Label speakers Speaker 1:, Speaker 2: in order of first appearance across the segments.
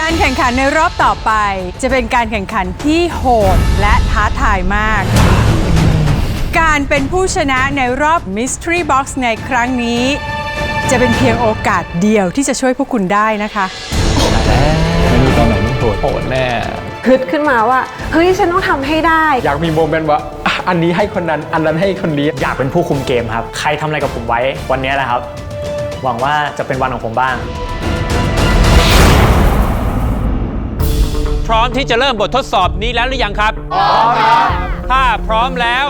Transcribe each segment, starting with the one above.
Speaker 1: การแข่งขันในรอบต่อไป จะเป็นการแข่งขันที่โหดและท้าทายมาก การเป็นผู้ชนะในรอบ Mystery Box ในครั้งนี้ จะเป็นเพียงโอกาสเดียวที่จะช่วยพวกคุณได้นะคะ
Speaker 2: ไม่รู้ตอนไหนมันโหดโหดแน่
Speaker 3: ฮึดขึ้นมาว่า เฮ้ย ฉันต้องทำให้ได้
Speaker 2: อยากมีโมเมนต์ว่าอะอันนี้ให้คนนั้นอันนั้นให้คนนี้
Speaker 4: อยากเป็นผู้คุมเกมครับ ใครทำอะไรกับผมไว้วันนี้แหละครับ หวังว่าจะเป็นวันของผมบ้าง
Speaker 5: ร้อมที่จะเริ่มบททดสอบนี้แล้วหรือยังครับ พร้อมครับ ถ้าพร้อมแล้ว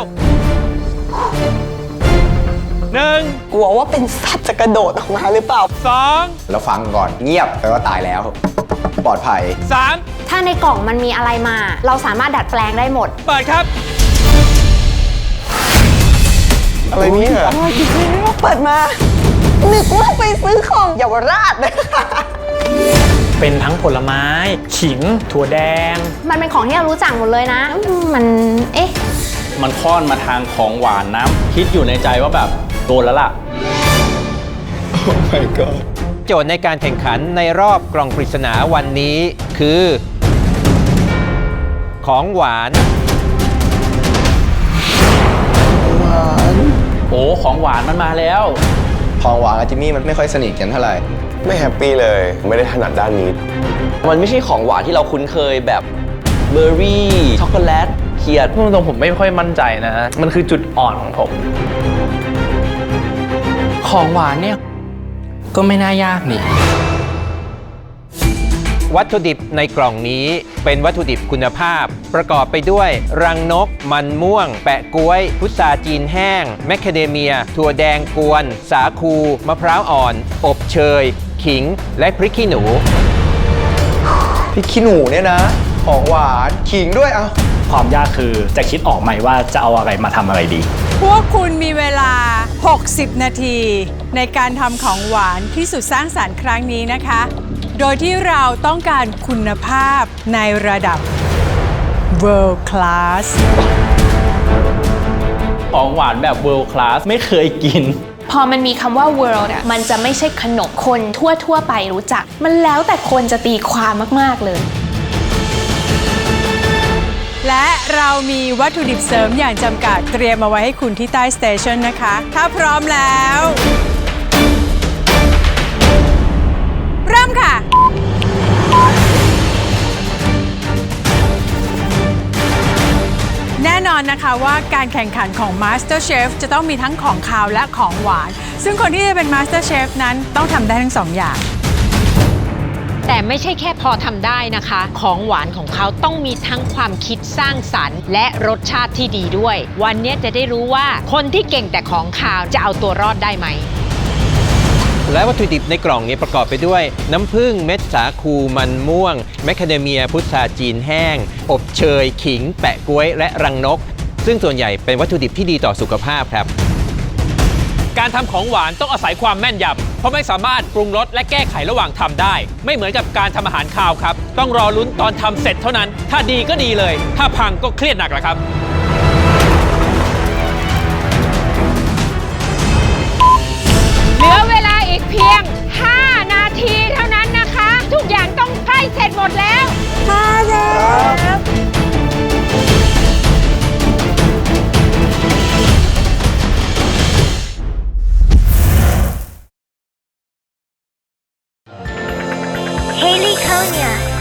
Speaker 5: หนึ่ง
Speaker 6: กลัวว่าเป็นสัตว์จะกระโดดออกมาหรือเปล่า
Speaker 5: สอง
Speaker 7: แล้วฟังก่อนเงียบแปลว่าตายแล้ว ปลอดภัย
Speaker 5: สาม
Speaker 8: ถ้าในกล่องมันมีอะไรมา เราสามารถดัดแปลงได้หมด
Speaker 5: เปิดครับ
Speaker 7: อะไรเนี่ย
Speaker 6: เปิดมานึกว่าไปซื้อของเยาวราช
Speaker 4: เป็นทั้งผลไม้ ขิง ถั่วแดง
Speaker 8: มันเป็นของที่เรารู้จักหมดเลยนะอืมมันเอ๊ะ
Speaker 9: มันค่อนมาทางของหวานนะคิดอยู่ในใจว่าแบบโดนแล้วล่ะ
Speaker 7: my god
Speaker 5: โจทย์ในการแข่งขันในรอบกล่องปริศนาวันนี้คือ ของหวาน
Speaker 9: โอ้ของหวานมันมาแล้ว
Speaker 7: ของหวานกับจิมมี่มันไม่ค่อยสนิทกันเท่าไหร่
Speaker 10: ไม่แฮปปี้เลย ไม่ได้ถนัดด้านนี้
Speaker 9: มันไม่ใช่ของหวานที่เราคุ้นเคยแบบเบอร์รี่ช็อกโกแลตเขียด
Speaker 2: พูดตรงๆผมไม่ค่อยมั่นใจนะมันคือจุดอ่อนของผม ของหวานเนี่ย ก็ไม่น่ายากนี่
Speaker 5: วัตถุดิบในกล่องนี้เป็นวัตถุดิบคุณภาพ ประกอบไปด้วย รังนก มันม่วง แปะกล้วย พุทราจีนแห้ง แมคคาเดเมีย ถั่วแดงกวน สาคู มะพร้าวอ่อน อบเชย ขิง และพริกขี้หนู
Speaker 7: พี่ขี้หนูเนี่ยนะ ของหวานขิงด้วยเอา
Speaker 4: ความยากคือจะคิดออกไหมว่าจะเอาอะไรมาทำอะไรดี
Speaker 1: พวกคุณมีเวลา 60 นาที ในการทำของหวานที่สุดสร้างสารรค์ครั้งนี้นะคะ โดยที่เราต้องการคุณภาพในระดับ world class
Speaker 9: ของหวานแบบ world class ไม่เคยกิน
Speaker 8: พอมันมีคำว่า world อะมันจะไม่ใช่ขนมคนทั่วๆไปรู้จัก มันแล้วแต่คนจะตีความมากๆเลย
Speaker 1: และเรามีวัตถุดิบเสริมอย่างจำกัดเตรียมเอาไว้ให้คุณที่ใต้สเตชันนะคะ ถ้าพร้อมแล้ว อนนะคะว่าการแข่งขันของ Master Chef จะต้องมีทั้งของคาวและของหวาน ซึ่งคนที่จะเป็น Master Chef นั้นต้องทำได้ทั้งสองอย่าง
Speaker 11: แต่ไม่ใช่แค่พอทำได้นะคะ ของหวานของเขาต้องมีทั้งความคิดสร้างสรรค์ และรสชาติที่ดีด้วย วันนี้จะได้รู้ว่าคนที่เก่งแต่ของขาวจะเอาตัวรอดได้ไหม
Speaker 5: และวัตถุดิบในกล่องนี้ประกอบไปด้วย น้ำผึ้งเม็ดสาคูมันม่วง แมคคาเดเมียพุทราจีนแห้ง อบเชย ขิง แปะกล้วย และรังนก ซึ่งส่วนใหญ่เป็นวัตถุดิบที่ดีต่อสุขภาพครับ การทำของหวานต้องอาศัยความแม่นยำเพราะไม่สามารถปรุงรสและแก้ไขระหว่างทำได้ ไม่เหมือนกับการทำอาหารคาวครับ ต้องรอลุ้นตอนทำเสร็จเท่านั้น ถ้าดีก็ดีเลย ถ้าพังก็เครียดหนักแหละครับ
Speaker 11: เหลือเว อีกเพียง 5 นาทีเท่านั้นนะคะ ทุกอย่างต้องใกล้เสร็จหมดแล้วค่ะเชฟ
Speaker 12: เฮลิคอ o n i a